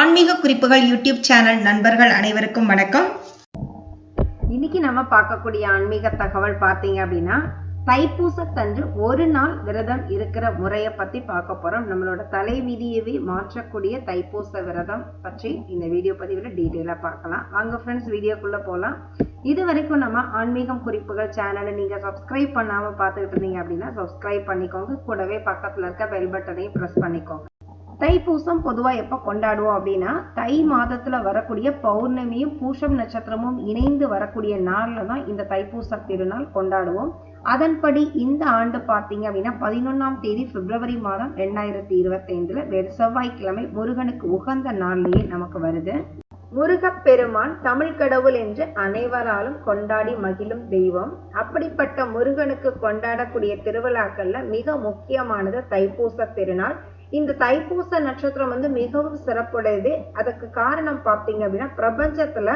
ஆன்மீக குறிப்புகள் YouTube channel நண்பர்கள் அனைவருக்கும் வணக்கம். இன்னைக்கு நம்ம பார்க்கக்கூடிய ஆன்மீக தகவல் பார்த்தீங்க அப்படின்னா தைப்பூசத்தன்று ஒரு நாள் விரதம் இருக்கிற முறையை பத்தி பார்க்க போறோம். நம்மளோட தலைவிதியவே மாற்றக்கூடிய தைப்பூச விரதம் பற்றி இந்த வீடியோ பதிவில் டீட்டெயிலாக பார்க்கலாம். வாங்க ஃப்ரெண்ட்ஸ் வீடியோக்குள்ள போகலாம் இது வரைக்கும் நம்ம ஆன்மீகம் குறிப்புகள் சேனலை நீங்க சப்ஸ்கிரைப் பண்ணாம பார்த்துக்கிட்டு இருந்தீங்க அப்படின்னா சப்ஸ்கிரைப் பண்ணிக்கோங்க. கூடவே பக்கத்துல இருக்க பெல் பட்டனையும் ப்ரெஸ் பண்ணிக்கோங்க. தைப்பூசம் பொதுவாக எப்போ கொண்டாடுவோம் அப்படின்னா தை மாதத்துல வரக்கூடிய பௌர்ணமியும் பூஷம் நட்சத்திரமும் இணைந்து வரக்கூடிய நாளில் தான் இந்த தைப்பூச திருநாள் கொண்டாடுவோம். அதன்படி இந்த ஆண்டு பார்த்தீங்க அப்படின்னா பதினொன்றாம் தேதி பிப்ரவரி மாதம் ரெண்டாயிரத்தி இருபத்தைந்தில் வேறு செவ்வாய்க்கிழமை முருகனுக்கு உகந்த நாள்லயே நமக்கு வருது. முருகப்பெருமான் தமிழ் கடவுள் என்று அனைவராலும் கொண்டாடி மகிழும் தெய்வம். அப்படிப்பட்ட முருகனுக்கு கொண்டாடக்கூடிய திருவிழாக்கள்ல மிக முக்கியமானது தைப்பூச திருநாள். இந்த தைப்பூச நட்சத்திரம் வந்து மிகவும் சிறப்புடையது. அதுக்கு காரணம் பார்த்தீங்க அப்படின்னா பிரபஞ்சத்துல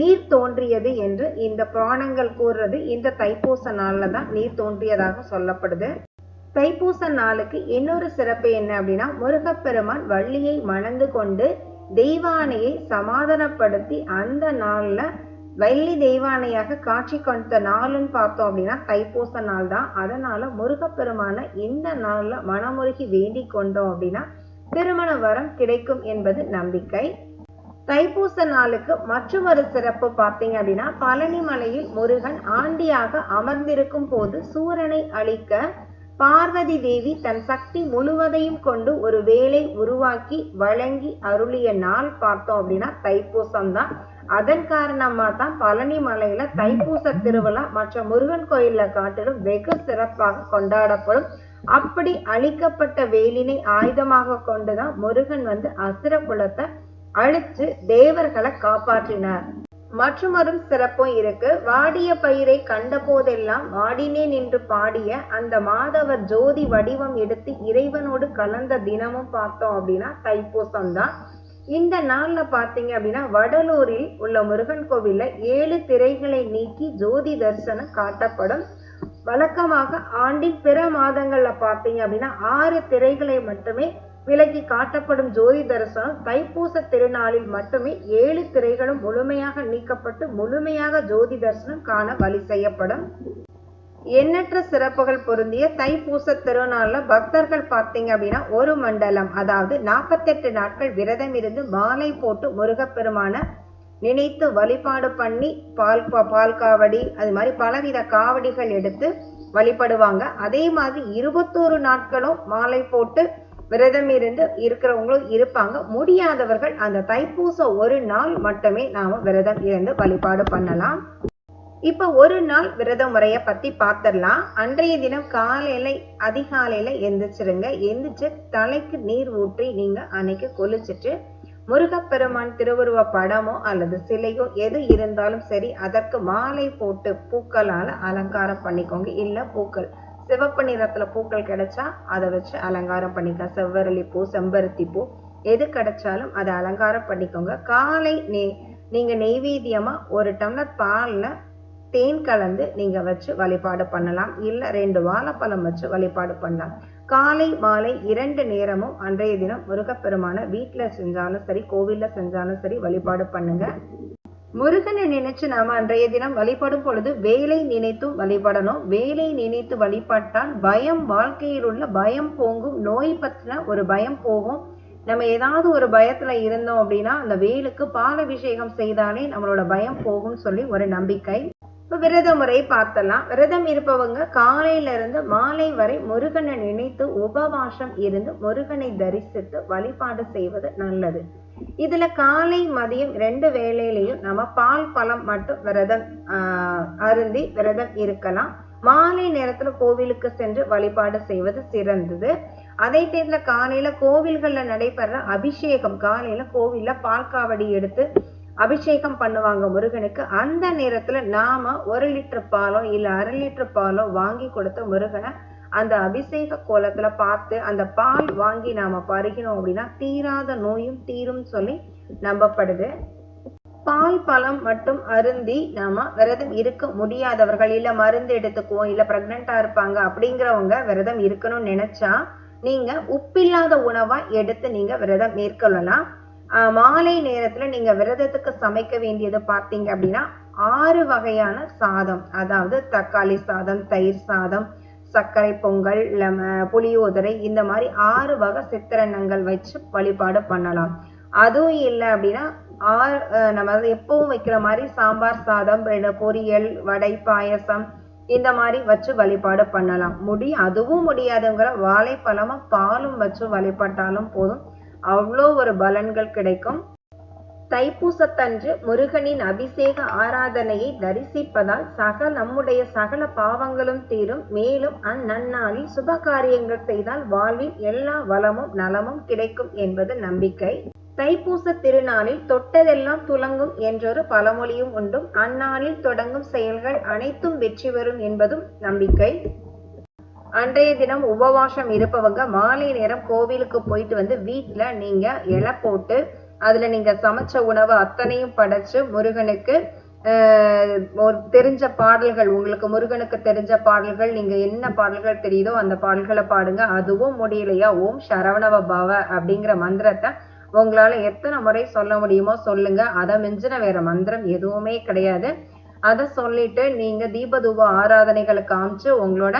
நீர் தோன்றியது என்று இந்த புராணங்கள் கூறுறது. இந்த தைப்பூச நாள்ல தான் நீர் தோன்றியதாக சொல்லப்படுது. தைப்பூச நாளுக்கு இன்னொரு சிறப்பு என்ன அப்படின்னா முருகப்பெருமான் வள்ளியை மணந்து கொண்டு தெய்வானையை சமாதானப்படுத்தி அந்த நாள்ல வெள்ளி தெய்வானையாக காட்சி கொடுத்த நாளுன்னு பார்த்தோம் அப்படின்னா தைப்பூச நாள் தான் அதனால முருகப்பெருமான இந்த நாள்ல மனமுருகி வேண்டிக் கொண்டோம் அப்படின்னா திருமண வரம் கிடைக்கும் என்பது நம்பிக்கை. தைப்பூச நாளுக்கு மற்றொரு சிறப்பு பார்த்தீங்க அப்படின்னா பழனி மலையில் முருகன் ஆண்டியாக அமர்ந்திருக்கும் போது சூரனை அழிக்க பார்வதி தேவி தன் சக்தி முழுவதையும் கொண்டு ஒரு வேலை உருவாக்கி வழங்கி அருளிய நாள் பார்த்தோம் அப்படின்னா தைப்பூசம் தான் அதன் காரணமா தான் பழனி மலையில தைப்பூச திருவிழா மற்ற முருகன் கோயில்ல காட்டிலும் வெகு சிறப்பாக கொண்டாடப்படும். அப்படி அழிக்கப்பட்ட வேலினை ஆயுதமாக கொண்டுதான் முருகன் வந்து அசுர குலத்தை அழிச்சு தேவர்களை காப்பாற்றினார். மற்றொரு சிறப்பும் இருக்கு. வாடிய பயிரை கண்ட போதெல்லாம் வாடினே நின்று பாடிய அந்த மாதவர் ஜோதி வடிவம் எடுத்து இறைவனோடு கலந்த தினமும் பார்த்தோம் அப்படின்னா தைப்பூசம் தான் இந்த நாள்ல பாத்தீங்க அப்படின்னா வடலூரில் உள்ள முருகன் கோவில்ல ஏழு திரைகளை நீக்கி ஜோதி தரிசனம் காட்டப்படும். வழக்கமாக ஆண்டின் பிற மாதங்கள்ல பாத்தீங்க அப்படின்னா ஆறு திரைகளை மட்டுமே விலக்கி காட்டப்படும் ஜோதி தரிசனம் தைப்பூச திருநாளில் மட்டுமே ஏழு திரைகளும் முழுமையாக நீக்கப்பட்டு முழுமையாக ஜோதி தரிசனம் காண வழி செய்யப்படும். எண்ணற்ற சிறப்புகள் பொருந்திய தைப்பூச திருநாள்ல பக்தர்கள் பார்த்தீங்க அப்படின்னா ஒரு மண்டலம் அதாவது நாற்பத்தெட்டு நாட்கள் விரதம் இருந்து மாலை போட்டு முருகப்பெருமான நினைத்து வழிபாடு பண்ணி பால் பால் காவடி அது மாதிரி பலவித காவடிகள் எடுத்து வழிபடுவாங்க. அதே மாதிரி இருபத்தோரு நாட்களும் மாலை போட்டு விரதம் இருந்து இருக்கிறவங்களும் இருப்பாங்க. முடியாதவர்கள் அந்த தைப்பூச ஒரு நாள் மட்டுமே நாம விரதம் இருந்து வழிபாடு பண்ணலாம். இப்ப ஒரு நாள் விரத முறைய பத்தி பார்த்திடலாம் அன்றைய தினம் காலையில அதிகாலையில எந்திரிச்சிருங்க. எந்திரிச்சு தலைக்கு நீர் ஊற்றி நீங்க அன்னைக்கு கொலிச்சிட்டு முருகப்பெருமான் திருவுருவ படமோ அல்லது சிலையோ எது இருந்தாலும் சரி அதற்கு மாலை போட்டு பூக்களால அலங்காரம் பண்ணிக்கோங்க. இல்ல பூக்கள் சிவப்பு நிறத்துல பூக்கள் கிடைச்சா அதை வச்சு அலங்காரம் பண்ணிக்கலாம். செவ்வரளி பூ செம்பருத்தி பூ எது கிடைச்சாலும் அதை அலங்காரம் பண்ணிக்கோங்க. காலை நெய் நீங்க நெய்வேத்தியமா ஒரு டம்ளர் பாலில் தேன் கலந்து நீங்க வச்சு வழிபாடு பண்ணலாம். இல்ல ரெண்டு வாழைப்பழம் வச்சு வழிபாடு பண்ணலாம். காலை மாலை இரண்டு நேரமும் அன்றைய தினம் முருகப்பெருமான வீட்டுல செஞ்சாலும் சரி கோவில்ல செஞ்சாலும் சரி வழிபாடு பண்ணுங்க. முருகனை நினைச்சு நாம அன்றைய தினம் வழிபடும் பொழுது வேலை நினைத்தும் வழிபடணும். வேலை நினைத்து வழிபட்டால் பயம் வாழ்க்கையில் உள்ள பயம் போங்கும். நோய் பத்தின ஒரு பயம் போகும். நம்ம ஏதாவது ஒரு பயத்துல இருந்தோம் அப்படின்னா அந்த வேலுக்கு பால் அபிஷேகம் செய்தாலே நம்மளோட பயம் போகும்னு சொல்லி ஒரு நம்பிக்கை. இப்போ விரத முறை பார்த்தலாம். விரதம் இருப்பவங்க காலையில இருந்து மாலை வரை முருகனை நினைத்து உபவாசம் இருந்து முருகனை தரிசித்து வழிபாடு செய்வது நல்லது. இதுல காலை மதியம் ரெண்டு வேளையிலையும் நம்ம பால் பழம் மட்டும் விரதம் ஆஹ் அருந்தி விரதம் இருக்கலாம். மாலை நேரத்துல கோவிலுக்கு சென்று வழிபாடு செய்வது சிறந்தது. அதே டைம்ல காலையில கோவில்கள்ல நடைபெற அபிஷேகம் காலையில கோவில்ல பால் காவடி எடுத்து அபிஷேகம் பண்ணுவாங்க முருகனுக்கு. அந்த நேரத்துல நாம ஒரு லிட்டர் பாலோ இல்ல அரை லிட்டர் பாலோ வாங்கி கொடுத்த முருகனை அந்த அபிஷேக கோலத்துல பார்த்து அந்த பால் வாங்கி நாம பருகினோம் அப்படின்னா தீராத நோயும் தீரும் சொல்லி நம்பப்படுது. பால் பழம் மட்டும் அருந்தி நாம விரதம் இருக்க முடியாதவர்கள் இல்ல மருந்து எடுத்துக்குவோம் இல்ல பிரெக்னண்டா இருப்பாங்க அப்படிங்கிறவங்க விரதம் இருக்கணும்னு நினைச்சா நீங்க உப்பில்லாத உணவா எடுத்து நீங்க விரதம் மேற்கொள்ளலாம். மாலை நேரத்துல நீங்க விரதத்துக்கு சமைக்க வேண்டியது பார்த்தீங்க அப்படின்னா ஆறு வகையான சாதம். அதாவது தக்காளி சாதம் தயிர் சாதம் சர்க்கரை பொங்கல் புளியோதரை இந்த மாதிரி ஆறு வகை சித்திரங்கள் வச்சு வழிபாடு பண்ணலாம். அதுவும் இல்லை அப்படின்னா ஆறு நம்ம வந்து எப்பவும் வைக்கிற மாதிரி சாம்பார் சாதம் பொரியல் வடை பாயசம் இந்த மாதிரி வச்சு வழிபாடு பண்ணலாம். முடி அதுவும் முடியாதுங்கிற வாழைப்பழமும் பாலும் வச்சு வழிபட்டாலும் போதும். அவ்வளோ ஒரு பலன்கள் கிடைக்கும். தைப்பூசத்தன்று முருகனின் அபிஷேக ஆராதனையை தரிசிப்பதால் சக நம்முடைய சகல பாவங்களும் தீரும். மேலும் அந்நன்னாளில் சுப காரியங்கள் செய்தால் வாழ்வில் எல்லா வளமும் நலமும் கிடைக்கும் என்பது நம்பிக்கை. தைப்பூச திருநாளில் தொட்டதெல்லாம் துலங்கும் என்றொரு பழமொழியும் உண்டும். அந்நாளில் தொடங்கும் செயல்கள் அனைத்தும் வெற்றி பெறும் என்பதும் நம்பிக்கை. அன்றைய தினம் உபவாசம் இருப்பவங்க மாலை நேரம் கோவிலுக்கு போயிட்டு வந்து வீட்டில் நீங்க இலை போட்டு அதுல நீங்க சமைச்ச உணவு அத்தனையும் படைச்சு முருகனுக்கு ஒரு தெரிஞ்ச பாடல்கள் உங்களுக்கு முருகனுக்கு தெரிஞ்ச பாடல்கள் நீங்க என்ன பாடல்கள் தெரியுதோ அந்த பாடல்களை பாடுங்க. அதுவும் முடியலையா? ஓம் சரவணவ பவ அப்படிங்கிற மந்திரத்தை உங்களால எத்தனை முறை சொல்ல முடியுமோ சொல்லுங்க. அதை மிஞ்சின வேற மந்திரம் எதுவுமே கிடையாது. அதை சொல்லிட்டு நீங்க தீபதூப ஆராதனைகளை காமிச்சு உங்களோட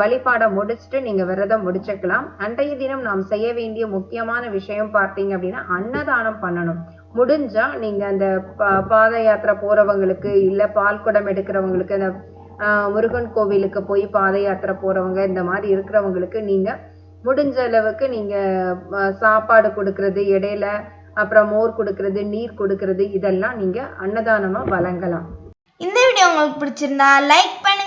வழிபாடை முடிச்சுட்டு நீங்க விரதம் முடிச்சுக்கலாம். அன்றைய தினம் நாம் செய்ய வேண்டிய முக்கியமான விஷயம் பார்த்தீங்க அப்படின்னா அன்னதானம் பண்ணணும். முடிஞ்சா நீங்க அந்த பாத யாத்திரை போறவங்களுக்கு இல்ல பால் குடம் எடுக்கிறவங்களுக்கு அந்த முருகன் கோவிலுக்கு போய் பாத யாத்திரை போறவங்க இந்த மாதிரி இருக்கிறவங்களுக்கு நீங்க முடிஞ்ச அளவுக்கு நீங்க சாப்பாடு கொடுக்கறது இடையில அப்புறம் மோர் கொடுக்கறது நீர் கொடுக்கறது இதெல்லாம் நீங்க அன்னதானமா வழங்கலாம். இந்த வீடியோ உங்களுக்கு பிடிச்சிருந்தா லைக்